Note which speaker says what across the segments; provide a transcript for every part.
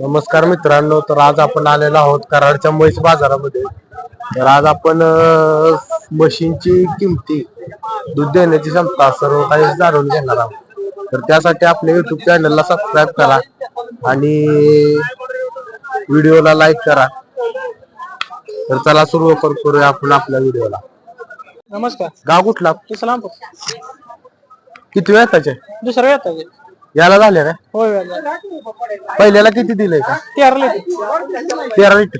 Speaker 1: नमस्कार मित्रांनो तर आज आपण आलेलो आहोत कराडच्या म्हैस बाजारामध्ये. तर आज आपण म्हशींची किमती दूध देण्याची क्षमता सर्व काही जाणून घेणार आहोत. तर त्यासाठी आपल्या युट्यूब चॅनलला सबस्क्राईब करा आणि व्हिडिओला लाईक करा. तर चला सुरू कर- करूया आपण आपल्या व्हिडिओला.
Speaker 2: नमस्कार.
Speaker 1: गाव कुठला?
Speaker 2: इस्लामपूर
Speaker 1: किती वेळ
Speaker 2: येत आहे.
Speaker 1: याला झाले काय?
Speaker 2: होय.
Speaker 1: पहिल्याला किती दिलंय का?
Speaker 2: तेरा लिटर
Speaker 1: तेरा लिटर.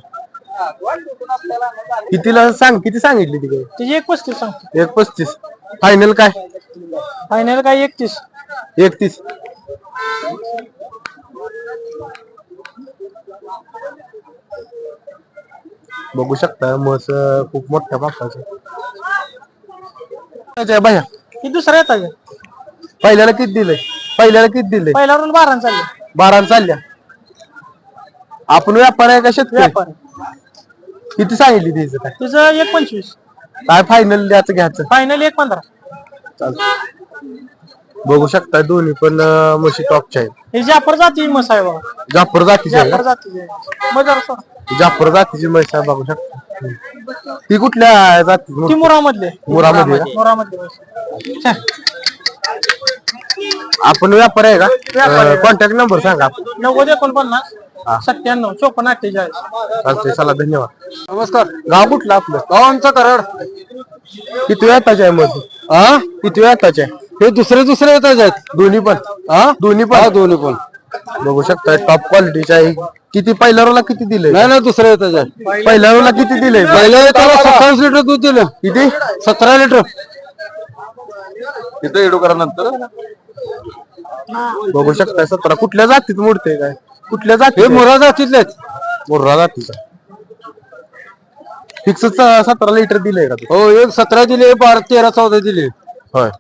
Speaker 1: कितीला सांग किती सांगितली तिकडे
Speaker 2: तिची एक पस्तीस सांगतो.
Speaker 1: एक पस्तीस. फायनल काय?
Speaker 2: फायनल काय? एकतीस.
Speaker 1: एकतीस. बघू शकता मस खूप मोठ्या पाकाचं भैया
Speaker 2: ही दुसरं येत आहे
Speaker 1: पहिल्याला किती दिलंय? पहिल्याला किती दिलंय?
Speaker 2: पहिला रोल बारा चालले.
Speaker 1: बारा चालल्या. आपण व्यापार आहे का शेतकरी?
Speaker 2: व्यापार.
Speaker 1: किती सांगितली तिचं काय?
Speaker 2: तिचं एक पंचवीस.
Speaker 1: काय फायनल द्यायचं घ्यायचं?
Speaker 2: फायनल एक पंधरा.
Speaker 1: चालतं बघू शकता दोन्ही पण अं, म्हशी टॉपच्या आहेत.
Speaker 2: ही जाफर जाती मस आहे बघा.
Speaker 1: जाफर जातीची आहे
Speaker 2: जाफर? जाती.
Speaker 1: जाफर जातीची म्हैस आहे बघू शकता. हम्म. ती कुठल्या जाती
Speaker 2: ती मुरामधले
Speaker 1: मुरामध्ये का?
Speaker 2: मुरामधले म्हैस. छान.
Speaker 1: आपण व्यापार आहे का. कॉन्टॅक्ट नंबर सांगा.
Speaker 2: नव्वद एकोणपन्नास सत्त्याण्णव चोपन्न अठ्ठेचाळीस.
Speaker 1: चला धन्यवाद. नमस्कार. गाव कुठलं आपलं? गाव आमचं कराड. किती वेळाचे आहे मग? हा किती वेळाचे आहे? हे दुसरे दुसरे येतात आहेत. दोन्ही पण? हा दोन्ही पण? दोन्ही पण. बघू शकता टॉप क्वालिटीचे आहे किती पहिल्या रोला किती दिले नाही नाही दुसरे येतात आहे पहिल्या रोला किती दिले पहिल्या सत्तावीस लिटर दूध दिलं. किती? सतरा लिटर.
Speaker 3: तिथं येडोकरा नंतर
Speaker 1: बघू शकता सतरा. कुठल्या जातीत मोडते काय? कुठल्या जाती हे मोरा जातीतले मोर्रा जातीचा. फिक्स सतरा लिटर दिलंय का तू?
Speaker 3: हो एक सतरा दिले बारा तेरा चौदा दिले
Speaker 1: होय.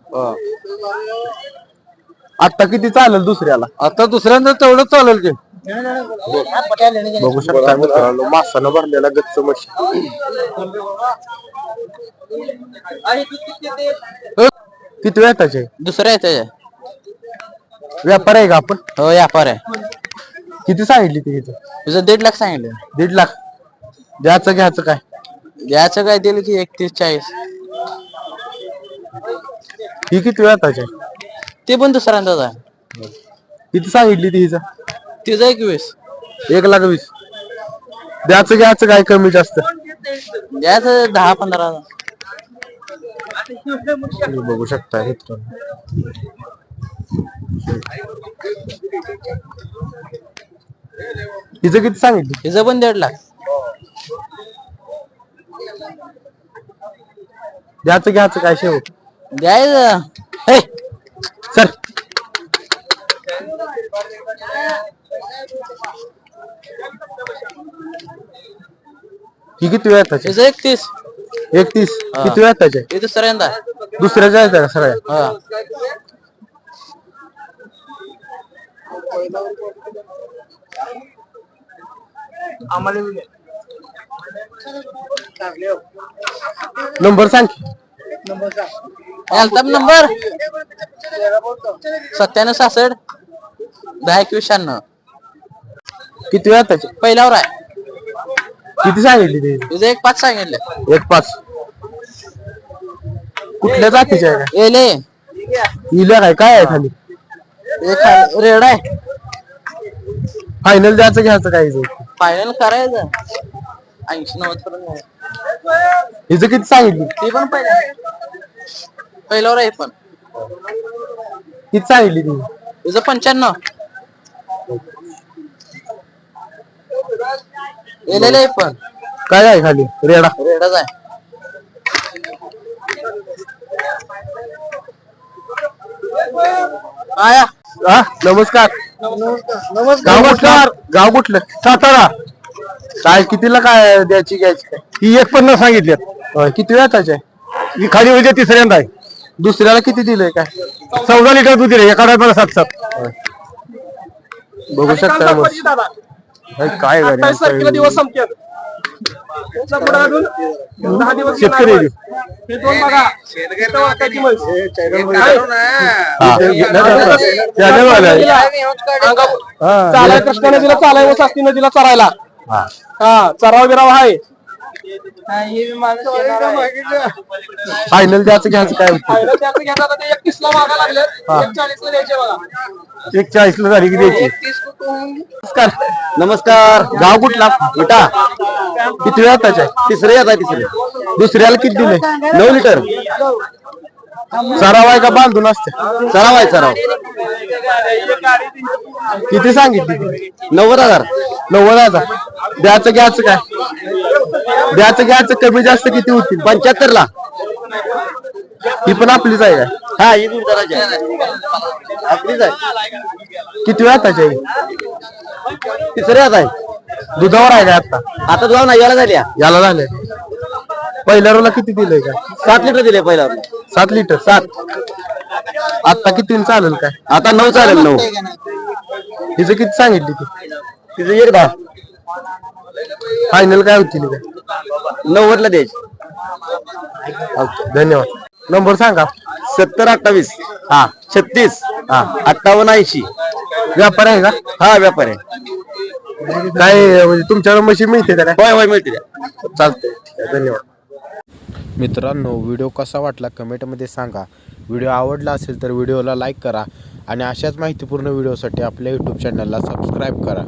Speaker 1: आता किती चालेल दुसऱ्याला?
Speaker 3: आता दुसऱ्यांदा तेवढं चालेल की.
Speaker 1: बघू शकता मित्रांनो मासानं भरलेला गच्च मशी किती वेळ त्याचे
Speaker 4: दुसरं आहे. त्याच्या
Speaker 1: व्यापार आहे का आपण?
Speaker 4: हो व्यापार आहे.
Speaker 1: किती सांगितली ती
Speaker 4: तुझं दीड लाख सांगितलं.
Speaker 1: दीड लाख. द्यायचं घ्यायचं काय?
Speaker 4: द्यायचं काय दिलं की एकतीस चाळीस.
Speaker 1: ही किती वेळ त्याचे
Speaker 4: ते पण दुसऱ्यांदाच आहे.
Speaker 1: किती सांगितली ती हिचं?
Speaker 4: तिचं एकवीस.
Speaker 1: एक लाख वीस. द्यायचं घ्यायचं काय कमी जास्त?
Speaker 4: द्यायचं दहा पंधरा
Speaker 1: तुम्ही बघू शकता मित्रांनो हिचं किती सांगितली?
Speaker 4: तिचं पण दीड लाख.
Speaker 1: द्यायचं घ्यायचं काय शेवट?
Speaker 4: द्यायचं. हे!
Speaker 1: सर. ही किती वेळ त्याचे?
Speaker 4: एकतीस.
Speaker 1: एकतीस. किती वेळ त्याचे?
Speaker 4: हे दुसऱ्यांदा
Speaker 1: दुसऱ्याच्या आहेत का सगळ्या
Speaker 4: हा.
Speaker 1: नंबर सांग की.
Speaker 4: नंबर सत्त्याण्णव सहासष्ट दहा एकवीस शहाण्णव.
Speaker 1: किती वेळ त्याचे?
Speaker 4: पहिल्यावर आहे.
Speaker 1: किती सांगितली ते?
Speaker 4: तुझं एक पाच सांगितलं.
Speaker 1: एक पाच. कुठल्या जातीचे आहे का
Speaker 4: एले
Speaker 1: हिला काय? काय आहे खाली?
Speaker 4: एक रेड आहे.
Speaker 1: फायनल द्यायचं घ्यायचं काय? हिचं?
Speaker 4: फायनल करायचं. ऐंशी नव्वद पर्यंत.
Speaker 1: हिचं किती सांगितली?
Speaker 4: ते पण पहिल्या. पहिल्यावर आहे पण.
Speaker 1: किती सांगितली ती?
Speaker 4: तुझं पंच्याण्णव. एलेलं आहे पण.
Speaker 1: काय आहे खाली? रेडा.
Speaker 4: रेडच आहे. आया.
Speaker 1: हा नमस्कार. गाव कुठलं गाव कुठलं? सातारा. काय कितीला काय द्यायची घ्यायची काय?
Speaker 3: ही एक पन्नास सांगितल्यात
Speaker 1: होय, किती वेळ त्याचे
Speaker 3: ही खाली म्हणजे तिसऱ्यांदा आहे.
Speaker 1: दुसऱ्याला किती दिलंय काय?
Speaker 3: चौदा लिटर दूध दिले एका मला सात सात
Speaker 1: बघू शकता मग. काय गाडी
Speaker 2: अठ्ठावीस तारखेला दिवस संपतात
Speaker 5: त्याच्या पुढे अजून? दहा दिवस
Speaker 6: शेतकरी आहे.
Speaker 5: हे दोन बघा. इथं वाटायची म्हैस.
Speaker 6: त्याने वाला आहे.
Speaker 5: चालाय कृष्णा नदीला चालाय व नदीला चरायला.
Speaker 6: हा.
Speaker 5: हा चराव बिराव आहे.
Speaker 1: फायनल द्यायचं घ्यायचं काय होतं?
Speaker 5: आता
Speaker 6: एक चाळीस ला झाली की द्यायची.
Speaker 1: नमस्कार. नमस्कार. गाव कुठला? विटा. किती वेळ आहे तिसरे येत आहे तिसरे दुसऱ्याला किती दिले? नऊ लिटर. सराव आहे का बांधून असते? सराव आहे सराव. किती सांगितली? नव्वद हजार. नव्वद हजार. द्यायचं घ्यायचं काय? द्यायचं घ्यायचं कमी जास्त किती होतील? पंच्याहत्तर ला ही पण आपलीच आहे का हा ही आपलीच आहे. किती वेळात आहे तिसऱ्यात आहे. दुधावर आहे का आता? आता दुधावर नाही याला झाल्या याला झाले पहिल्या रोला किती दिलंय का सात लिटर दिले पहिल्या सात लिटर सात. आता किती चालेल काय? आता नऊ चालेल नऊ. हिचं किती सांगितली ती? तिचं एक दहा. फायनल काय होतील काय नव्वदला द्यायची. ओके धन्यवाद. नंबर सांगा. सत्तर अठ्ठावीस. हा. छत्तीस. हा. अठ्ठावन्न ऐंशी. व्यापार आहे का? हा व्यापार आहे. काय म्हणजे तुमच्याकडे मशीन मिळते का होय होय मिळते चालतंय. ठीक आहे, धन्यवाद.
Speaker 7: मित्रांनो व्हिडिओ कसा वाटला कमेंटमध्ये सांगा. व्हिडिओ आवडला असेल तर व्हिडिओला लाईक करा आणि अशाच माहितीपूर्ण व्हिडिओसाठी आपल्या यूट्यूब चॅनलला सबस्क्राईब करा.